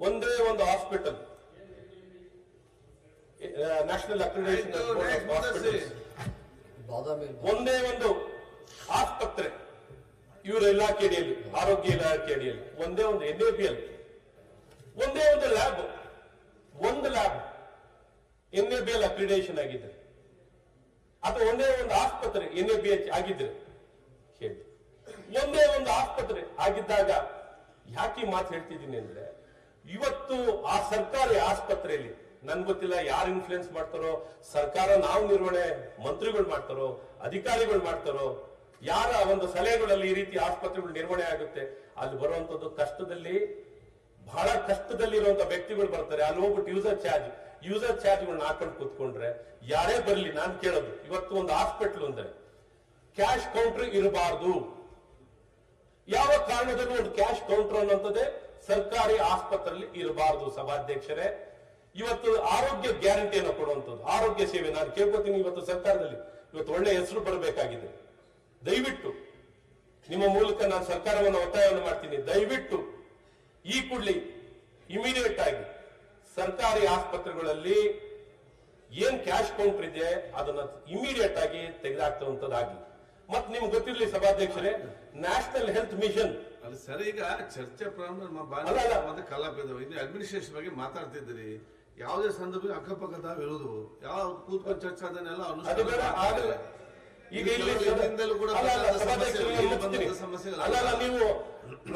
ಒಂದೇ ಒಂದು hospital national accreditation ಒಂದೇ ಒಂದು ಆಸ್ಪತ್ರೆ ಇವರ ಇಲಾಖೆ ಅಡಿಯಲ್ಲಿ ಆರೋಗ್ಯ ಇಲಾಖೆ ಅಡಿಯಲ್ಲಿ. ಒಂದೇ ಒಂದು ಎನ್ ಎ ಎಲ್ ಒಂದೇ ಒಂದು ಲ್ಯಾಬ್ ಒಂದು lab N A B L accreditation ಆಗಿದೆ ಅಥವಾ ಒಂದೇ ಒಂದು ಆಸ್ಪತ್ರೆ ಎನ್ ಎ ಬಿ ಎಚ್ ಆಗಿದ್ರೆ. ಹೇಳಿ ಒಂದೇ ಒಂದು ಆಸ್ಪತ್ರೆ ಆಗಿದ್ದಾಗ ಯಾಕೆ ಮಾತು ಹೇಳ್ತಿದ್ದೀನಿ ಅಂದ್ರೆ ಇವತ್ತು ಆ ಸರ್ಕಾರಿ ಆಸ್ಪತ್ರೆಯಲ್ಲಿ, ನನ್ ಗೊತ್ತಿಲ್ಲ ಯಾರು ಇನ್ಫ್ಲುಯೆನ್ಸ್ ಮಾಡ್ತಾರೋ, ಸರ್ಕಾರ ನಾವು ನಿರ್ವಹಣೆ ಮಂತ್ರಿಗಳು ಮಾಡ್ತಾರೋ, ಅಧಿಕಾರಿಗಳು ಮಾಡ್ತಾರೋ, ಯಾರ ಒಂದು ಸಲಹೆಗಳಲ್ಲಿ ಈ ರೀತಿ ಆಸ್ಪತ್ರೆಗಳು ನಿರ್ವಹಣೆ ಆಗುತ್ತೆ, ಅಲ್ಲಿ ಬರುವಂತದ್ದು ಕಷ್ಟದಲ್ಲಿ, ಬಹಳ ಕಷ್ಟದಲ್ಲಿರುವಂತ ವ್ಯಕ್ತಿಗಳು ಬರ್ತಾರೆ, ಅಲ್ಲಿ ಹೋಗ್ಬಿಟ್ಟು ಯೂಸರ್ ಚಾರ್ಜ್ ಯೂಸರ್ ಚಾರ್ಜ್ಗಳನ್ನ ಹಾಕೊಂಡು ಕೂತ್ಕೊಂಡ್ರೆ, ಯಾರೇ ಬರಲಿ, ನಾನು ಕೇಳೋದು, ಇವತ್ತು ಒಂದು ಹಾಸ್ಪಿಟಲ್ ಅಂದ್ರೆ ಕ್ಯಾಶ್ ಕೌಂಟರ್ ಇರಬಾರ್ದು. ಯಾವ ಕಾರಣದಲ್ಲೂ ಒಂದು ಕ್ಯಾಶ್ ಕೌಂಟರ್ ಅನ್ನೋಂಥದ್ದೇ ಸರ್ಕಾರಿ ಆಸ್ಪತ್ರೆಯಲ್ಲಿ ಇರಬಾರದು ಸಭಾಧ್ಯಕ್ಷರೇ. ಇವತ್ತು ಆರೋಗ್ಯ ಗ್ಯಾರಂಟಿಯನ್ನು ಕೊಡುವಂಥದ್ದು. ಆರೋಗ್ಯ ಸೇವೆ. ನಾನು ಕೇಳ್ಕೊತೀನಿ ಇವತ್ತು ಸರ್ಕಾರದಲ್ಲಿ. ಇವತ್ತು ಒಳ್ಳೆ ಹೆಸರು ಬರಬೇಕಾಗಿದೆ. ದಯವಿಟ್ಟು ನಿಮ್ಮ ಮೂಲಕ ನಾನು ಸರ್ಕಾರವನ್ನು ಒತ್ತಾಯವನ್ನು ಮಾಡ್ತೀನಿ. ದಯವಿಟ್ಟು ಈ ಕೂಡಲೇ ಇಮಿಡಿಯೇಟ್ ಆಗಿ ಸರ್ಕಾರಿ ಆಸ್ಪತ್ರೆಗಳಲ್ಲಿ ಏನ್ ಕ್ಯಾಶ್ ಕೌಂಟರ್ ಇದೆ ಅದನ್ನ ಇಮಿಡಿಯೇಟ್ ಆಗಿ ತೆಗೆದಾಕ್ತುವಂತದ್ದಾಗ್ಲಿ ಮತ್ತೆ ನಿಮ್ಗೆ ಗೊತ್ತಿರಲಿ ಸಭಾಧ್ಯಕ್ಷರೇ ನ್ಯಾಷನಲ್ ಹೆಲ್ತ್ ಮಿಷನ್ ಅಲ್ಲಿ ಸರಿ ಈಗ ಚರ್ಚೆ ಪ್ರಾರಂಭ ನಮ್ಮ ಅಲ್ಲ, ಅಲ್ಲ. ಬಾಂಧವ್ಯ ಮತ್ತೆ ಕಲಾಪ ಇದಾವೆ ಇನ್ನು ಅಡ್ಮಿನಿಸ್ಟ್ರೇಷನ್ ಬಗ್ಗೆ ಮಾತಾಡ್ತಿದ್ದೀರಿ. ಯಾವುದೇ ಸಂದರ್ಭ ಅಕ್ಕಪಕ್ಕದ ಇರೋದು ಯಾವ ಕೂತ್ಕೊಂಡು ಚರ್ಚೆ ಅದನ್ನೆಲ್ಲ ಈಗ ಇಲ್ಲಿ ಸಮಸ್ಯೆ ಅಲ್ಲ, ಇಲ್ಲಿ ನೀವು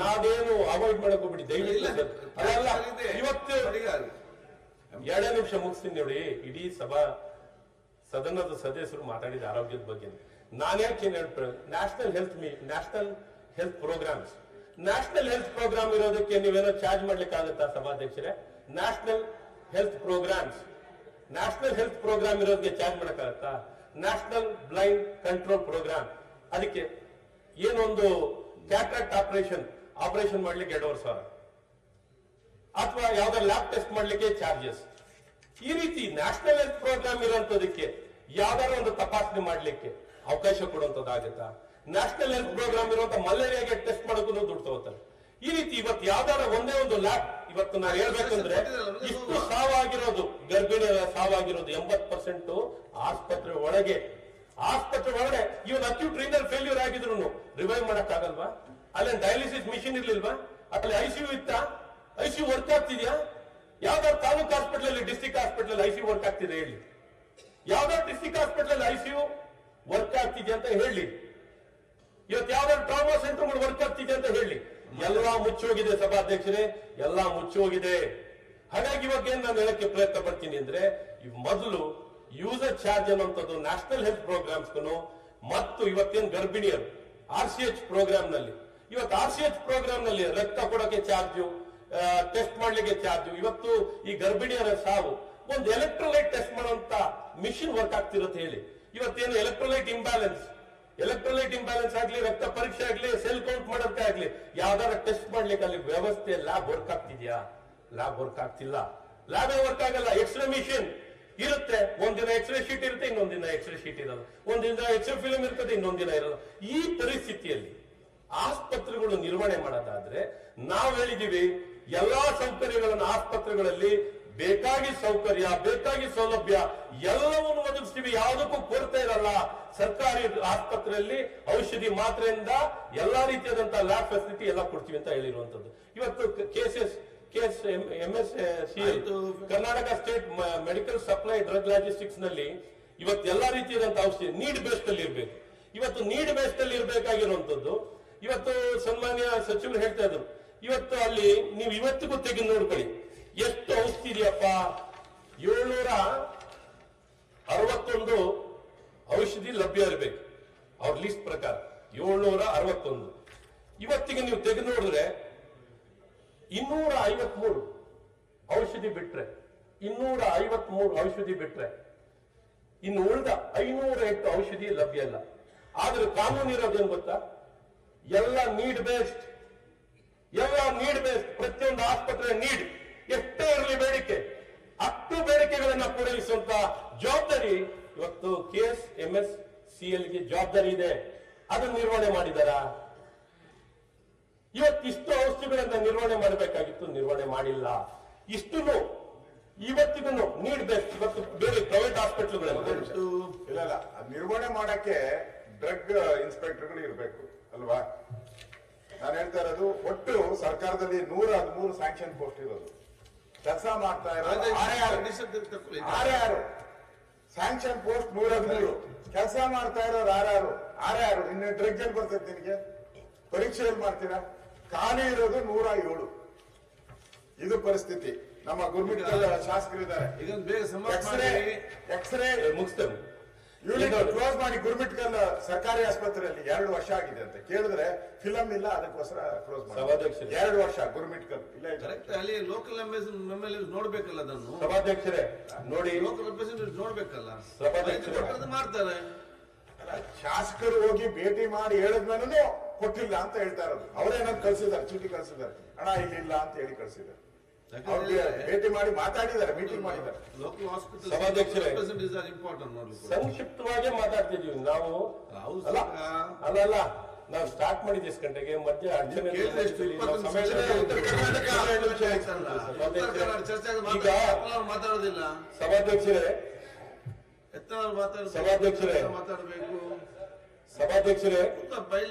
ನಾವೇನು ಅವಾಯ್ಡ್ ಮಾಡಕ್ ಹೋಗ್ಬಿಡಿ ದಯವಿಟ್ಟು ಇಲ್ಲ, ಇವತ್ತು. ಎರಡೇ ನಿಮಿಷ ಮುಗಿಸ್ತೀನಿ ನೋಡಿ. ಇಡೀ ಸಭಾ ಸದನದ ಸದಸ್ಯರು ಮಾತಾಡಿದ ಆರೋಗ್ಯದ ಬಗ್ಗೆ. ನಾನು ಯಾಕೆ ಏನ್ ಹೇಳ್ತಾರೆ national health me national health programs. National health program ಇರೋದಕ್ಕೆ ನೀವೇನೋ ಚಾರ್ಜ್ ಮಾಡ್ಲಿಕ್ಕೆ ಆಗುತ್ತಾ ಸಭಾಧ್ಯಕ್ಷರೇ? National health programs national health program ಇರೋದಕ್ಕೆ ಚಾರ್ಜ್ ಮಾಡಕ್ಕಾಗತ್ತಾ? ನ್ಯಾಷನಲ್ ಬ್ಲೈಂಡ್ ಕಂಟ್ರೋಲ್ ಪ್ರೋಗ್ರಾಮ್ ಅದಕ್ಕೆ ಏನೊಂದು ಕ್ಯಾಟ್ರಾಕ್ಟ್ ಆಪರೇಷನ್ ಆಪರೇಷನ್ ಮಾಡ್ಲಿಕ್ಕೆ ಎರಡೂವರೆ ಸಾವಿರ. ಅಥವಾ ಯಾವ್ದಾದ್ರು ಲ್ಯಾಬ್ ಟೆಸ್ಟ್ ಮಾಡ್ಲಿಕ್ಕೆ ಚಾರ್ಜಸ್ ಈ ರೀತಿ ನ್ಯಾಷನಲ್ ಹೆಲ್ತ್ ಪ್ರೋಗ್ರಾಮ್ ಇರೋಂಥದಕ್ಕೆ ಯಾವ್ದಾದ್ರು ಒಂದು ತಪಾಸಣೆ ಮಾಡ್ಲಿಕ್ಕೆ ಅವಕಾಶ ಕೊಡುವಂತದ್ದಾಗುತ್ತಾ? ನ್ಯಾಷನಲ್ ಹೆಲ್ತ್ ಪ್ರೋಗ್ರಾಮ್ ಇರುವಂತ ಮಲೇರಿಯಾಗೆ ಟೆಸ್ಟ್ ಮಾಡೋಕ್ಕೂ ದುಡ್ಡು ತಗೋತಾರೆ. ಈ ರೀತಿ ಇವತ್ತು ಯಾವ್ದಾರ ಒಂದೇ ಒಂದು ಲ್ಯಾಬ್ ಇವತ್ತು ನಾನು ಹೇಳ್ಬೇಕಂದ್ರೆ ಇಷ್ಟು ಸಾವಾಗಿರೋದು, ಗರ್ಭಿಣಿ ಸಾವಾಗಿರೋದು ಎಂಬತ್ ಪರ್ಸೆಂಟ್ ಆಸ್ಪತ್ರೆ ಒಳಗೆ. ಆಸ್ಪತ್ರೆ ಒಳಗೆ ಇವನ್ ಅಕ್ಯೂಟ್ ರೀನಲ್ ಫೇಲ್ಯೂರ್ ಆಗಿದ್ರು ರಿವೈವ್ ಮಾಡಕ್ ಆಗಲ್ವಾ ಅಲ್ಲಿ ಡಯಾಲಿಸಿಸ್ ಮಿಷಿನ್ ಇರ್ಲಿಲ್ವಾ? ಅಲ್ಲಿ ಐಸಿಯು ಇತ್ತಾ? ಐಸಿಯು ವರ್ಕ್ ಆಗ್ತಿದ್ಯಾ? ಯಾವ್ದಾದ್ರು taluk hospital district hospital ICU work ಆಗ್ತಿದೆ ಹೇಳಿ. ಯಾವ್ದಾದ್ರು ಡಿಸ್ಟಿಕ್ ಹಾಸ್ಪಿಟಲ್ ಐಸಿಯು ವರ್ಕ್ ಆಗ್ತಿದೆ ಅಂತ ಹೇಳಿ. ಇವತ್ತು ಯಾವ್ದಾದ್ರು ಟ್ರಾಮಾ ಸೆಂಟರ್ಗಳು ವರ್ಕ್ ಆಗ್ತಿದೆ ಅಂತ ಹೇಳಿ. ಎಲ್ಲಾ ಮುಚ್ಚೋಗಿದೆ ಸಭಾಧ್ಯಕ್ಷರೇ, ಎಲ್ಲಾ ಮುಚ್ಚೋಗಿದೆ. ಹಾಗಾಗಿ ಇವಾಗ ಏನ್ ನಾನು ಹೇಳಕ್ಕೆ ಪ್ರಯತ್ನ ಪಡ್ತೀನಿ ಅಂದ್ರೆ ಮೊದಲು ಯೂಸರ್ ಚಾರ್ಜ್ ಅನ್ನುವಂಥದ್ದು ನ್ಯಾಷನಲ್ ಹೆಲ್ತ್ ಪ್ರೋಗ್ರಾಮ್ಸ್ ಮತ್ತು ಇವತ್ತೇನು ಗರ್ಭಿಣಿಯರು ಆರ್ ಸಿ ಎಚ್ ಪ್ರೋಗ್ರಾಮ್ನಲ್ಲಿ ಇವತ್ತು ಆರ್ ಸಿ ಎಚ್ ಪ್ರೋಗ್ರಾಮ್ನಲ್ಲಿ ರಕ್ತ ಕೊಡೋಕೆ ಚಾರ್ಜು ಟೆಸ್ಟ್ ಮಾಡ್ಲಿಕ್ಕೆ ಚಾರ್ಜು ಇವತ್ತು ಈ ಗರ್ಭಿಣಿಯರ ಸಾವು, ಒಂದು ಎಲೆಕ್ಟ್ರೋಲೈಟ್ ಟೆಸ್ಟ್ ಮಾಡುವಂತ ಮಿಷಿನ್ ವರ್ಕ್ ಆಗ್ತಿರತ್ತೆ ಹೇಳಿ. ಇವತ್ತೇನು ಎಲೆಕ್ಟ್ರೋಲೈಟ್ ಇಂಬ್ಯಾಲೆನ್ಸ್ ಎಲೆಕ್ಟ್ರೋಲೈಟ್ ಇಂಬ್ಯಾಲೆನ್ಸ್ ಆಗ್ಲಿ, ರಕ್ತ ಪರೀಕ್ಷೆ ಆಗ್ಲಿ ಸೆಲ್ ಕೌಂಟ್ ಮಾಡೋದಕ್ಕೆ ಆಗ್ಲಿ, ಯಾವ್ದಾರ ಟೆಸ್ಟ್ ಮಾಡ್ಲಿಕ್ಕೆ ಅಲ್ಲಿ ವ್ಯವಸ್ಥೆ ಲ್ಯಾಬ್ ವರ್ಕ್ ಆಗ್ತಿದ್ಯಾ? ಲ್ಯಾಬ್ ವರ್ಕ್ ಆಗ್ತಿಲ್ಲ. ಲ್ಯಾಬ್ ವರ್ಕ್ ಆಗಲ್ಲ ಎಕ್ಸ್ರೇ ಮಿಷಿನ್ ಇರುತ್ತೆ. ಒಂದಿನ ಎಕ್ಸ್ರೇ ಶೀಟ್ ಇರುತ್ತೆ ಇನ್ನೊಂದಿನ ಎಕ್ಸ್ರೇ ಶೀಟ್ ಇರಲ್ಲ ಒಂದಿನ ಎಕ್ಸ್ರೇ ಫಿಲಮ್ ಇರ್ತದೆ ಇನ್ನೊಂದಿನ ಇರಲ್ಲ ಈ ಪರಿಸ್ಥಿತಿಯಲ್ಲಿ ಆಸ್ಪತ್ರೆಗಳು ನಿರ್ವಹಣೆ ಮಾಡೋದಾದ್ರೆ, ನಾವು ಹೇಳಿದೀವಿ, ಎಲ್ಲಾ ಸೌಕರ್ಯಗಳನ್ನು ಆಸ್ಪತ್ರೆಗಳಲ್ಲಿ ಬೇಕಾಗಿ ಸೌಕರ್ಯ ಬೇಕಾಗಿ ಸೌಲಭ್ಯ ಎಲ್ಲವನ್ನು ಒದಗಿಸ್ತೀವಿ. ಯಾವುದಕ್ಕೂ ಕೊರತೆ ಇರಲ್ಲ. ಸರ್ಕಾರಿ ಆಸ್ಪತ್ರೆಯಲ್ಲಿ ಔಷಧಿ ಮಾತ್ರೆಯಿಂದ ಎಲ್ಲಾ ರೀತಿಯಾದಂತಹ ಲ್ಯಾಬ್ ಫೆಸಿಲಿಟಿ ಎಲ್ಲ ಕೊಡ್ತೀವಿ ಅಂತ ಹೇಳಿರುವಂತದ್ದು. ಇವತ್ತು cases KS M S C. Karnataka state medical supply drug ಲಾಜಿಸ್ಟಿಕ್ಸ್ನಲ್ಲಿ ಇವತ್ತು ಎಲ್ಲ ರೀತಿಯಾದಂತಹ ಔಷಧಿ ನೀಡ್ ಬೇಸ್ಡ್ ಅಲ್ಲಿ ಇರಬೇಕು. ಇವತ್ತು ನೀಡ್ ಬೇಸ್ಡ್ ಅಲ್ಲಿ ಇರಬೇಕಾಗಿರುವಂತದ್ದು. ಇವತ್ತು ಸನ್ಮಾನ್ಯ ಸಚಿವರು ಹೇಳ್ತಾ ಇದ್ರು. ಇವತ್ತು ಅಲ್ಲಿ ನೀವು ಇವತ್ತಿಗೂ ತೆಗೆದು ನೋಡ್ಕೊಳ್ಳಿ. ಎಷ್ಟು ಔಷಧಿ ಇದೆಯಪ್ಪ ಏಳ್ನೂರ ಅರವತ್ತೊಂದು ಔಷಧಿ ಲಭ್ಯ ಇರಬೇಕು. ಅವ್ರ ಲಿಸ್ಟ್ ಪ್ರಕಾರ ಏಳ್ನೂರ ಅರವತ್ತೊಂದು. ಇವತ್ತಿಗೆ ನೀವು ತೆಗೆದು ನೋಡಿದ್ರೆ ಇನ್ನೂರ ಐವತ್ಮೂರು ಔಷಧಿ ಬಿಟ್ರೆ, ಇನ್ನೂರ ಐವತ್ಮೂರು ಔಷಧಿ ಬಿಟ್ರೆ, ಇನ್ನು ಉಳಿದ ಐನೂರ ಎಂಟು ಔಷಧಿ ಲಭ್ಯ ಇಲ್ಲ. ಆದ್ರೆ ಕಾನೂನು ಇರೋದೇನು ಗೊತ್ತಾ? ಎಲ್ಲ ನೀಡ್ ಬೇಸ್ಡ್ ಎಲ್ಲ ನೀಡ್ ಬೇಸ್ಡ್ ಪ್ರತಿಯೊಂದು ಆಸ್ಪತ್ರೆ need K S M S C ಎಲ್ಗೆ ಜವಾಬ್ದಾರಿ ಇದೆ. ಅದನ್ನು ನಿರ್ವಹಣೆ ಮಾಡಿದಾರಾ ಇವತ್ತು ಇಷ್ಟು ಔಷಧಿಗಳನ್ನ ನಿರ್ವಹಣೆ ಮಾಡಬೇಕಾಗಿತ್ತು ನಿರ್ವಹಣೆ ಮಾಡಿಲ್ಲ. ಇಷ್ಟು ಇವತ್ತಿಗೂ ನೀಡ್ಬೇಕು. ಇವತ್ತು ಬೇರೆ ಪ್ರೈವೇಟ್ ಹಾಸ್ಪಿಟಲ್ಗಳಲ್ಲಿ ಮತ್ತು ಇಲ್ಲ ಇಲ್ಲ. ನಿರ್ವಹಣೆ ಮಾಡಕ್ಕೆ ಡ್ರಗ್ ಇನ್ಸ್ಪೆಕ್ಟರ್ಗಳು ಇರಬೇಕು ಅಲ್ವಾ? ನಾನು ಹೇಳ್ತಾ ಇರೋದು ಒಟ್ಟು ಸರ್ಕಾರದಲ್ಲಿ ನೂರ ಹದಿಮೂರು ಸ್ಯಾಂಕ್ಷನ್ ಪೋಸ್ಟ್ ಇರೋದು. ಕೆಲಸ ಮಾಡ್ತಾ ಇರೋದು ಆರೇ ಆರು ಆರೇ ಆರು ಸ್ಯಾಂಕ್ಷನ್ ಪೋಸ್ಟ್ ನೂರ ಹದಿಮೂರು ಕೆಲಸ ಮಾಡ್ತಾ ಇರೋರು ಆರಾರು ಆರ್ಯಾರು ಇನ್ನ ಡ್ರಗ್ ಎಲ್ಲಿ ಬರ್ತೈತೆ ನಿನಗೆ? ಪರೀಕ್ಷೆ ಎಲ್ಲಿ ಮಾಡ್ತೀರಾ? ಖಾಲಿ ಇರೋದು ನೂರ ಏಳು. ಇದು ಪರಿಸ್ಥಿತಿ. ನಮ್ಮ ಗುರುಮಿಟ್ಟ ಶಾಸಕರಿದ್ದಾರೆ. ಇದೊಂದು ಬೇಗ ಎಕ್ಸ್ರೇ ಎಕ್ಸ್ರೇ ಮುಗಿಸ್ತೇವೆ ಕ್ಲೋಸ್ ಮಾಡಿ ಗುರುಮಿಟ್ಕಲ್ ಸರ್ಕಾರಿ ಆಸ್ಪತ್ರೆಯಲ್ಲಿ ಎರಡು ವರ್ಷ ಆಗಿದೆ ಅಂತ ಕೇಳಿದ್ರೆ ಫಿಲಂ ಇಲ್ಲ ಅದಕ್ಕೋಸ್ಕರ ಕ್ಲೋಸ್. ಮಾಡಿ. ಎರಡು ವರ್ಷ ಗುರುಮಿಟ್ಕಲ್ ಇಲ್ಲ ಇಲ್ಲ. ಅಲ್ಲಿ ಲೋಕಲ್ ನೋಡ್ಬೇಕಲ್ಲ ಅದನ್ನು? ಸಭಾಧ್ಯಕ್ಷರೇ ನೋಡಿ. ಲೋಕಲ್ ರೆಪ್ರೆಸೆಂಟೇಟಿವ್ ನೋಡ್ಬೇಕಲ್ಲ? ಸಭಾಧ್ಯಕ್ಷರು. ಮಾಡ್ತಾರೆ. ಶಾಸಕರು ಹೋಗಿ ಭೇಟಿ ಮಾಡಿ ಹೇಳಿದ್ಮೇಲೂ ಕೊಟ್ಟಿಲ್ಲ ಅಂತ ಹೇಳ್ತಾ ಇರೋದು. ಅವರೇನಾದ್ರು ಕಳ್ಸಿದ್ದಾರೆ ಚೀಟಿ ಕಳ್ಸಿದ್ದಾರೆ. ಹಣ ಇಲ್ಲಿಲ್ಲ ಅಂತ ಹೇಳಿ ಕಳ್ಸಿದ್ದಾರೆ. ಭೇಟಿ ಮಾಡಿ ಮಾತಾಡಿದ್ದಾರೆ ಮೀಟಿಂಗ್ ಮಾಡಿದ್ದಾರೆ. ಲೋಕಲ್ ಹಾಸ್ಪಿಟಲ್ ಇಂಪಾರ್ಟೆಂಟ್ ನೋಡ್ಲಿಕ್ಕೆ ಸಂಕ್ಷಿಪ್ತವಾಗಿ ಮಾತಾಡ್ತಿದೀವಿ ನಾವು. ಅಲ್ಲ. ಅಲ್ಲ ನಾವು ಸ್ಟಾರ್ಟ್ ಮಾಡಿದ್ವಿ ಎಷ್ಟು ಗಂಟೆಗೆ ಮಧ್ಯ ಮಾತಾಡೋದಿಲ್ಲ. ಸಭಾಧ್ಯಕ್ಷರೇ ಸಭಾಧ್ಯಕ್ಷರೇ. ಮಾತಾಡಬೇಕು. ಸಭಾಧ್ಯಕ್ಷರೇ.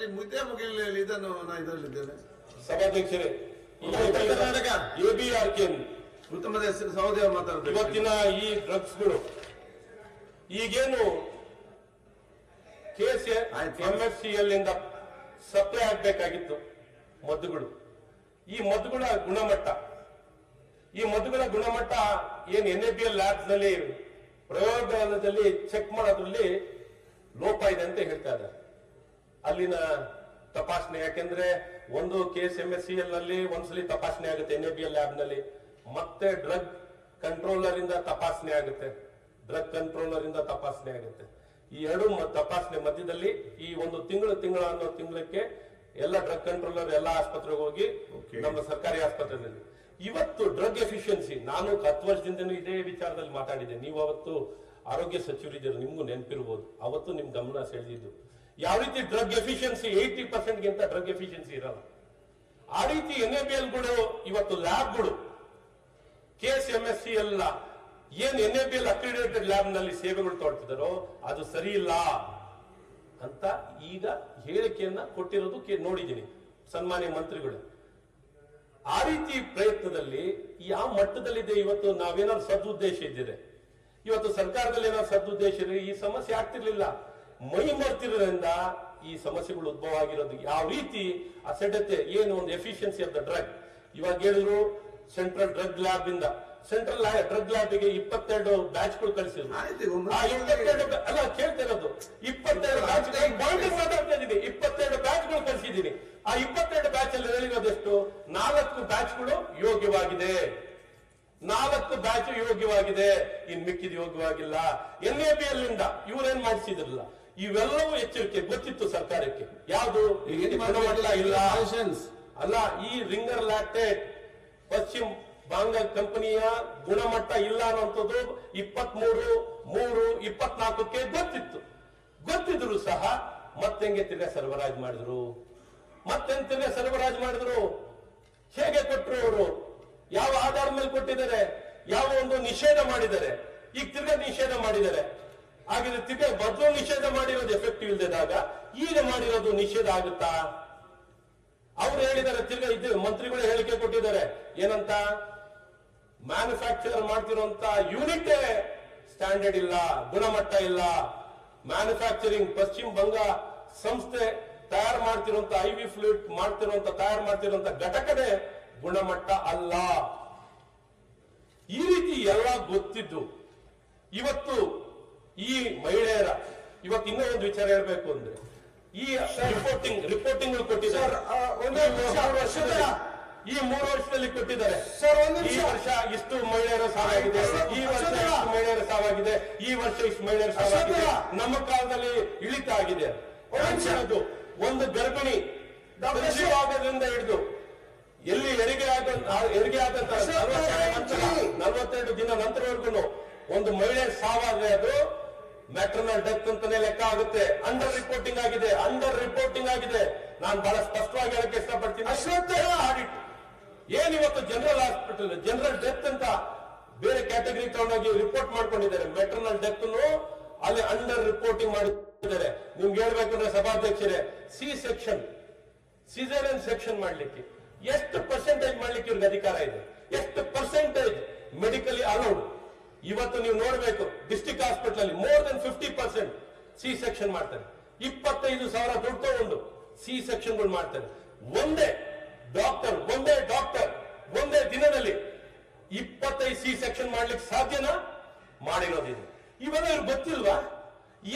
ಮುದ್ದೆ ಮುಗಿಲಿ ಇದನ್ನು ನಾ ಇದರಲ್ಲಿದ್ದೇನೆ. ಸಭಾಧ್ಯಕ್ಷರೇ ಕರ್ನಾಟಕ. ಎಬಿಆರ್ ಕೆ ಉತ್ತಮ ಸಹೋದಯ ಮಾತಾಡಬೇಕು ಇವತ್ತಿನ ಈ ಡ್ರಗ್ಸ್ಗಳು ಈಗೇನು ಕೆಎಸ್. ಎಂ ಎಫ್ ಸಿ ಇಂದ ಸಪ್ಲೈ ಆಗ್ಬೇಕಾಗಿತ್ತು ಮದ್ದುಗಳು ಈ ಮದ್ದುಗಳ ಗುಣಮಟ್ಟ ಈ ಮದ್ದುಗಳ ಗುಣಮಟ್ಟ ಏನ್ ಎನ್ ಎ ಬಿ ಎಲ್ ಲ್ಯಾಬ್ಸ್ನಲ್ಲಿ ಪ್ರಯೋಗಾಲಯದಲ್ಲಿ ಚೆಕ್ ಮಾಡೋದ್ರಲ್ಲಿ ಲೋಪ ಇದೆ ಅಂತ ಹೇಳ್ತಾ ಇದ್ದಾರೆ ಅಲ್ಲಿನ ತಪಾಸಣೆ ಯಾಕೆಂದ್ರೆ ಒಂದು ಕೇಸ್ ಎಂ ಎಸ್ ಸಿ ಎಲ್ನಲ್ಲಿ ಒಂದ್ಸಲಿ ತಪಾಸಣೆ ಆಗುತ್ತೆ ಎನ್ ಎ ಬಿ ಎಲ್ ಲ್ಯಾಬ್ನಲ್ಲಿ ಮತ್ತೆ ಡ್ರಗ್ ಕಂಟ್ರೋಲರ್ ಇಂದ ತಪಾಸಣೆ ಆಗುತ್ತೆ. ಡ್ರಗ್ ಕಂಟ್ರೋಲರ್ ಇಂದ ತಪಾಸಣೆ ಆಗುತ್ತೆ. ಈ ಎರಡು ತಪಾಸಣೆ ಮಧ್ಯದಲ್ಲಿ ಈ ಒಂದು ತಿಂಗಳು ತಿಂಗಳ ಅನ್ನೋ ತಿಂಗಳಕ್ಕೆ ಎಲ್ಲ ಡ್ರಗ್ ಕಂಟ್ರೋಲರ್ ಎಲ್ಲ ಆಸ್ಪತ್ರೆಗೆ ಹೋಗಿ ನಮ್ಮ ಸರ್ಕಾರಿ ಆಸ್ಪತ್ರೆಯಲ್ಲಿ. ಇವತ್ತು ಡ್ರಗ್ ಎಫಿಷಿಯನ್ಸಿ ನಾನು ಹತ್ತು ವರ್ಷದಿಂದ ಇದೇ ವಿಚಾರದಲ್ಲಿ ಮಾತಾಡಿದ್ದೆ ನೀವು ಅವತ್ತು ಆರೋಗ್ಯ ಸಚಿವರಿದ್ದೀರ ನಿಮ್ಗೂ ನೆನಪಿರ್ಬೋದು. ಅವತ್ತು ನಿಮ್ ಗಮನ ಸೆಳೆದಿದ್ದು. ಯಾವ ರೀತಿ ಡ್ರಗ್ ಎಫಿಷಿಯನ್ಸಿ ಏಯ್ಟಿ ಪರ್ಸೆಂಟ್ಗಿಂತ ಡ್ರಗ್ ಎಫಿಷಿಯನ್ಸಿ ಇರಲ್ಲ. ಆ ರೀತಿ ಎನ್ ಎ ಬಿ ಎಲ್ಗಳು ಇವತ್ತು ಲ್ಯಾಬ್ಗಳು K S M S C ಎಲ್ಲ ಏನ್ N A B L accredited ಲ್ಯಾಬ್ನಲ್ಲಿ ಸೇವೆಗಳು ತೊಡ್ತಿದಾರೋ ಅದು ಸರಿ ಇಲ್ಲ ಅಂತ ಈಗ ಹೇಳಿಕೆಯನ್ನ ಕೊಟ್ಟಿರೋದು ನೋಡಿದ್ದೀನಿ ಸನ್ಮಾನ್ಯ ಮಂತ್ರಿಗಳು. ಆ ರೀತಿ ಪ್ರಯತ್ನದಲ್ಲಿ ಯಾವ ಮಟ್ಟದಲ್ಲಿದೆ ಇವತ್ತು ನಾವೇನಾದ್ರು ಸದುದ್ದೇಶ ಇದ್ದಿದೆ? ಇವತ್ತು ಸರ್ಕಾರದಲ್ಲಿ ಏನಾದ್ರು ಸದುದ್ದೇಶ ಇದೆ ಈ ಸಮಸ್ಯೆ ಆಗ್ತಿರ್ಲಿಲ್ಲ. ಮೈ ಮರ್ತಿರೋದ್ರಿಂದ ಈ ಸಮಸ್ಯೆಗಳು ಉದ್ಭವ ಆಗಿರೋದು ಯಾವ ರೀತಿ ಅಸಡ್ಡತೆ ಏನು ಒಂದು ಎಫಿಷಿಯನ್ಸಿ ಆಫ್ ದ ಡ್ರಗ್ ಇವಾಗ ಹೇಳಿದ್ರು ಸೆಂಟ್ರಲ್ ಡ್ರಗ್ ಲ್ಯಾಬ್ ಇಂದ. ಸೆಂಟ್ರಲ್ ಡ್ರಗ್ ಲ್ಯಾಬ್ಗೆ ಇಪ್ಪತ್ತೆರಡು ಕಳಿಸಿದ್ರು. ಆಯ್ತು, ಈಗ ಇಪ್ಪತ್ತೆರಡು ಅಲ್ಲ ಕೇಳ್ತಾ ಇರೋದು. ಇಪ್ಪತ್ತೆರಡು ಬ್ಯಾಚ್ ಮಾತಾಡ್ತಾ ಇದ್ದೀನಿ. ಇಪ್ಪತ್ತೆರಡು ಬ್ಯಾಚ್ಗಳು ಕಳಿಸಿದ್ದೀನಿ. ಆ ಇಪ್ಪತ್ತೆರಡು ಬ್ಯಾಚ್ ಅಲ್ಲಿ ಹೇಳಿರೋದೆಷ್ಟು ನಾಲ್ಕು ಬ್ಯಾಚ್ಗಳು ಯೋಗ್ಯವಾಗಿದೆ. ನಾಲ್ಕು ಬ್ಯಾಚ್ ಯೋಗ್ಯವಾಗಿದೆ. ಇನ್ ಮಿಕ್ಕಿದ ಯೋಗ್ಯವಾಗಿಲ್ಲ. ಎನ್ ಎ ಬಿ ಅಲ್ಲಿಂದ ಇವ್ರೇನ್ ಮಾಡಿಸಿದ್ರಲ್ಲ? ಇವೆಲ್ಲವೂ ಎಚ್ಚರಿಕೆ ಗೊತ್ತಿತ್ತು ಸರ್ಕಾರಕ್ಕೆ. ಯಾವುದು? ಇಲ್ಲ. ಅಲ್ಲ ಈ ರಿಂಗರ್ ಲ್ಯಾಕ್ಟೇಟ್ ಪಶ್ಚಿಮ ಬಾಂಗ ಕಂಪನಿಯ ಗುಣಮಟ್ಟ ಇಲ್ಲ ಅನ್ನುವಂಥದ್ದು ಇಪ್ಪತ್ತ್ ಮೂರು ಇಪ್ಪತ್ನಾಲ್ಕಕ್ಕೆ ಗೊತ್ತಿತ್ತು. ಗೊತ್ತಿದ್ರು ಸಹ ಮತ್ತೆಂಗೆ ತಿರ್ಗ ಸರಬರಾಜು ಮಾಡಿದ್ರು? ಮತ್ತೆಂಗ್ ತಿರ್ಗ ಸರಬರಾಜು ಮಾಡಿದ್ರು? ಹೇಗೆ ಕೊಟ್ಟರು ಅವರು? ಯಾವ ಆಧಾರದ ಮೇಲೆ ಕೊಟ್ಟಿದ್ದಾರೆ? ಯಾವ ಒಂದು ನಿಷೇಧ ಮಾಡಿದ್ದಾರೆ. ಈಗ ತಿರ್ಗ ನಿಷೇಧ ಮಾಡಿದ್ದಾರೆ. ಹಾಗಿದ್ರೆ ತಿರ್ಗಾ ಮೊದಲು ನಿಷೇಧ ಮಾಡಿರೋದು ಎಫೆಕ್ಟಿವ್ ಇಲ್ದಿದಾಗ ಈಗ ಮಾಡಿರೋದು ನಿಷೇಧ ಆಗುತ್ತಾ? ಅವ್ರು ಹೇಳಿದ್ದಾರೆ ತಿರ್ಗ ಇದು ಮಂತ್ರಿಗಳು ಹೇಳಿಕೆ ಕೊಟ್ಟಿದ್ದಾರೆ. ಏನಂತ? ಮ್ಯಾನುಫ್ಯಾಕ್ಚರ್ ಮಾಡ್ತಿರುವಂತ ಯೂನಿಟ್ ಸ್ಟ್ಯಾಂಡರ್ಡ್ ಇಲ್ಲ, ಗುಣಮಟ್ಟ ಇಲ್ಲ. ಮ್ಯಾನುಫ್ಯಾಕ್ಚರಿಂಗ್ ಪಶ್ಚಿಮ ಬಂಗ ಸಂಸ್ಥೆ ತಯಾರು ಮಾಡ್ತಿರುವಂತ ಐ ವಿ ಫ್ಲೂಟ್ ಮಾಡ್ತಿರುವಂತ ತಯಾರು ಮಾಡ್ತಿರುವಂತ ಘಟಕನೇ ಗುಣಮಟ್ಟ ಅಲ್ಲ. ಈ ರೀತಿ ಎಲ್ಲ ಗೊತ್ತಿದ್ದು. ಇವತ್ತು ಈ ಮಹಿಳೆಯರ ಇವತ್ತು ಇನ್ನೂ ಒಂದು ವಿಚಾರ ಹೇಳಬೇಕು ಅಂದ್ರೆ ಈ ರಿಪೋರ್ಟಿಂಗ್ ರಿಪೋರ್ಟಿಂಗ್ ಕೊಟ್ಟಿದ್ದಾರೆ. ಸರ್, ಆ, ಒಂದೇ ಈ. ಮೂರು ವರ್ಷದಲ್ಲಿ ಈ ಮೂರು ವರ್ಷದಲ್ಲಿ ಕೊಟ್ಟಿದ್ದಾರೆ. ಸರ್, ಒಂದು ಈ ವರ್ಷ ಇಷ್ಟು ಮಹಿಳೆಯರ ಸಾವಾಗಿದೆ. ಈ ವರ್ಷ ಇಷ್ಟು ಮಹಿಳೆಯರ ಸಾವಾಗಿದೆ. ಈ ವರ್ಷ ಇಷ್ಟು ಮಹಿಳೆಯರ ಸಾವಾಗಿದೆ. ನಮ್ಮ ಕಾಲದಲ್ಲಿ ಇಳಿತ ಆಗಿದೆ ಒಂದು ಗರ್ಭಿಣಿ ಆಗೋದ್ರಿಂದ ಹಿಡಿದು ಎಲ್ಲಿ ಹೆರಿಗೆ ಆದ ಹೆರಿಗೆ ಆದಂತ. ನಲವತ್ತೆರಡು ದಿನ ನಂತರವರೆಗೂ ಒಂದು ಮಹಿಳೆ ಸಾವಾದ್ರೆ ಅದು ಮೆಟ್ರನಲ್ ಡೆತ್ ಅಂತಾನೆ ಲೆಕ್ಕ ಆಗುತ್ತೆ. ಅಂಡರ್ ರಿಪೋರ್ಟಿಂಗ್ ಆಗಿದೆ ಅಂಡರ್ ರಿಪೋರ್ಟಿಂಗ್ ಆಗಿದೆ. ನಾನು ಬಹಳ ಸ್ಪಷ್ಟವಾಗಿ ಹೇಳಕ್ಕೆ ಇಷ್ಟಪಡ್ತೀನಿ. ಅಶ್ವತ್ಥ ಆಡಿಟ್ ಏನ್ ಇವತ್ತು ಜನರಲ್ ಹಾಸ್ಪಿಟಲ್ ಜನರಲ್ ಡೆತ್ ಅಂತ ಬೇರೆ ಕ್ಯಾಟಗರಿ ತಗೊಂಡೋಗಿ ರಿಪೋರ್ಟ್ ಮಾಡ್ಕೊಂಡಿದ್ದಾರೆ. ಮೆಟ್ರನಲ್ ಡೆತ್ ಅಲ್ಲಿ ಅಂಡರ್ ರಿಪೋರ್ಟಿಂಗ್ ಮಾಡಿದ್ದಾರೆ. ನಿಮ್ಗೆ ಹೇಳ್ಬೇಕಂದ್ರೆ ಸಭಾಧ್ಯಕ್ಷರೇ ಸಿ ಸೆಕ್ಷನ್ ಸಿಸೇರಿಯನ್ ಸೆಕ್ಷನ್ ಮಾಡ್ಲಿಕ್ಕೆ. ಎಷ್ಟು ಪರ್ಸೆಂಟೇಜ್ ಮಾಡ್ಲಿಕ್ಕೆ ಇವ್ರಿಗೆ ಅಧಿಕಾರ ಇದೆ? ಎಷ್ಟು ಪರ್ಸೆಂಟೇಜ್ ಮೆಡಿಕಲಿ ಅಲೌಡ್ ಇವತ್ತು ನೀವು ನೋಡಬೇಕು ಡಿಸ್ಟಿಕ್ ಹಾಸ್ಪಿಟಲ್ ಅಲ್ಲಿ more than fifty percent C section ಮಾಡ್ತಾರೆ. ಇಪ್ಪತ್ತೈದು ಸಾವಿರ ದುಡ್ಡು ತಗೊಂಡು ಸಿ ಸೆಕ್ಷನ್ಗಳು ಮಾಡ್ತಾರೆ. ಒಂದೇ ಡಾಕ್ಟರ್ ಒಂದೇ ಡಾಕ್ಟರ್ ಒಂದೇ ದಿನದಲ್ಲಿ ಇಪ್ಪತ್ತೈದು ಸಿ ಸೆಕ್ಷನ್ ಮಾಡ್ಲಿಕ್ಕೆ ಸಾಧ್ಯನಾ? ಮಾಡಿರೋದಿದೆ. ಇವಾಗ ಇವ್ರು ಗೊತ್ತಿಲ್ವಾ?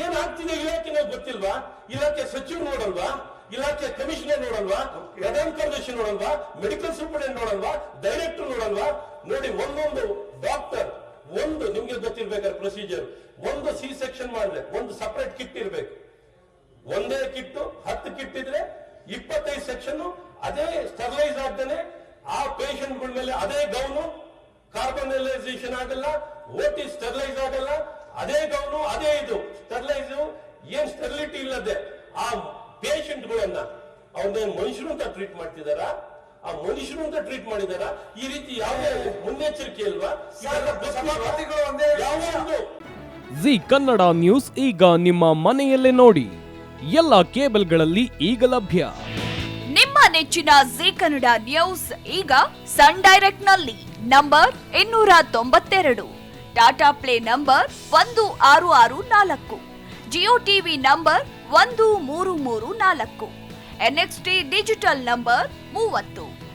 ಏನಾಗ್ತಿದೆ ಇಲಾಖೆನ ಗೊತ್ತಿಲ್ವಾ? ಇಲಾಖೆ ಸಚಿವರು ನೋಡಲ್ವಾ? ಇಲಾಖೆ ಕಮಿಷನರ್ ನೋಡಲ್ವಾ? ಪ್ರಧಾನ ಕಾರ್ಯದರ್ಶಿ ನೋಡಲ್ವಾ? ಮೆಡಿಕಲ್ ಸೂಪರ್ಡೆಂಟ್ ನೋಡಲ್ವಾ? ಡೈರೆಕ್ಟರ್ ನೋಡಲ್ವಾ? ನೋಡಿ ಒಂದೊಂದು ಡಾಕ್ಟರ್ ಒಂದು ನಿಮ್ಗೆ ಗೊತ್ತಿರ್ಬೇಕಾದ್ರೆ ಪ್ರೊಸೀಜರ್ ಒಂದು ಸಿ ಸೆಕ್ಷನ್ ಮಾಡಿದ್ರೆ ಒಂದು ಸಪರೇಟ್ ಕಿಟ್ ಇರ್ಬೇಕು. ಒಂದೇ ಕಿಟ್ಟು ಹತ್ತು ಕಿಟ್ ಇದ್ರೆ ಇಪ್ಪತ್ತೈದು ಸೆಕ್ಷನ್ ಅದೇ ಸ್ಟರ್ಲೈಸ್ ಆಗ್ತಾನೆ. ಆ ಪೇಷಂಟ್ಗಳ ಮೇಲೆ ಅದೇ ಗೌನು ಕಾರ್ಬನಲೈಸೇಷನ್ ಆಗಲ್ಲ ಓಟಿ ಸ್ಟರ್ಲೈಸ್ ಆಗಲ್ಲ, ಅದೇ ಗೌನು ಅದೇ ಇದು. ಸ್ಟರ್ಲೈಸ್ ಏನ್ ಸ್ಟೆರಿಲಿಟಿ ಇಲ್ಲದೆ ಆ ಪೇಷಂಟ್ಗಳನ್ನ ಅವನ್ನ ಮನುಷ್ಯರು ಅಂತ ಟ್ರೀಟ್ ಮಾಡ್ತಿದಾರ? ಆ ಮನುಷ್ಯರು ಅಂತ ಟ್ರೀಟ್ ಮಾಡಿದಾರ. ಈ ರೀತಿ ಯಾವುದೇ ಮುನ್ನೆಚ್ಚರಿಕೆ ಇಲ್ವಾ? ಒಂದು ಜಿ ಕನ್ನಡ ನ್ಯೂಸ್ ಈಗ ನಿಮ್ಮ ಮನೆಯಲ್ಲೇ ನೋಡಿ. ಎಲ್ಲ ಕೇಬಲ್ಗಳಲ್ಲಿ ಈಗ ಲಭ್ಯ. ನಿಮ್ಮ ನೆಚ್ಚಿನ ಜಿ ಕನ್ನಡ ನ್ಯೂಸ್ ಈಗ ಸನ್ ಡೈರೆಕ್ಟ್ನಲ್ಲಿ ನಂಬರ್ ಇನ್ನೂರ ತೊಂಬತ್ತೆರಡು ಟಾಟಾ ಪ್ಲೇ ನಂಬರ್ ಒಂದು ಆರು ಆರು ನಾಲ್ಕು ಜಿಯೋ ಟಿವಿ ನಂಬರ್ ಒಂದು ಮೂರು ಮೂರು ನಾಲ್ಕು ಎನ್ಎಕ್ಸ್ಟಿ ಡಿಜಿಟಲ್ ನಂಬರ್ ಮೂವತ್ತು.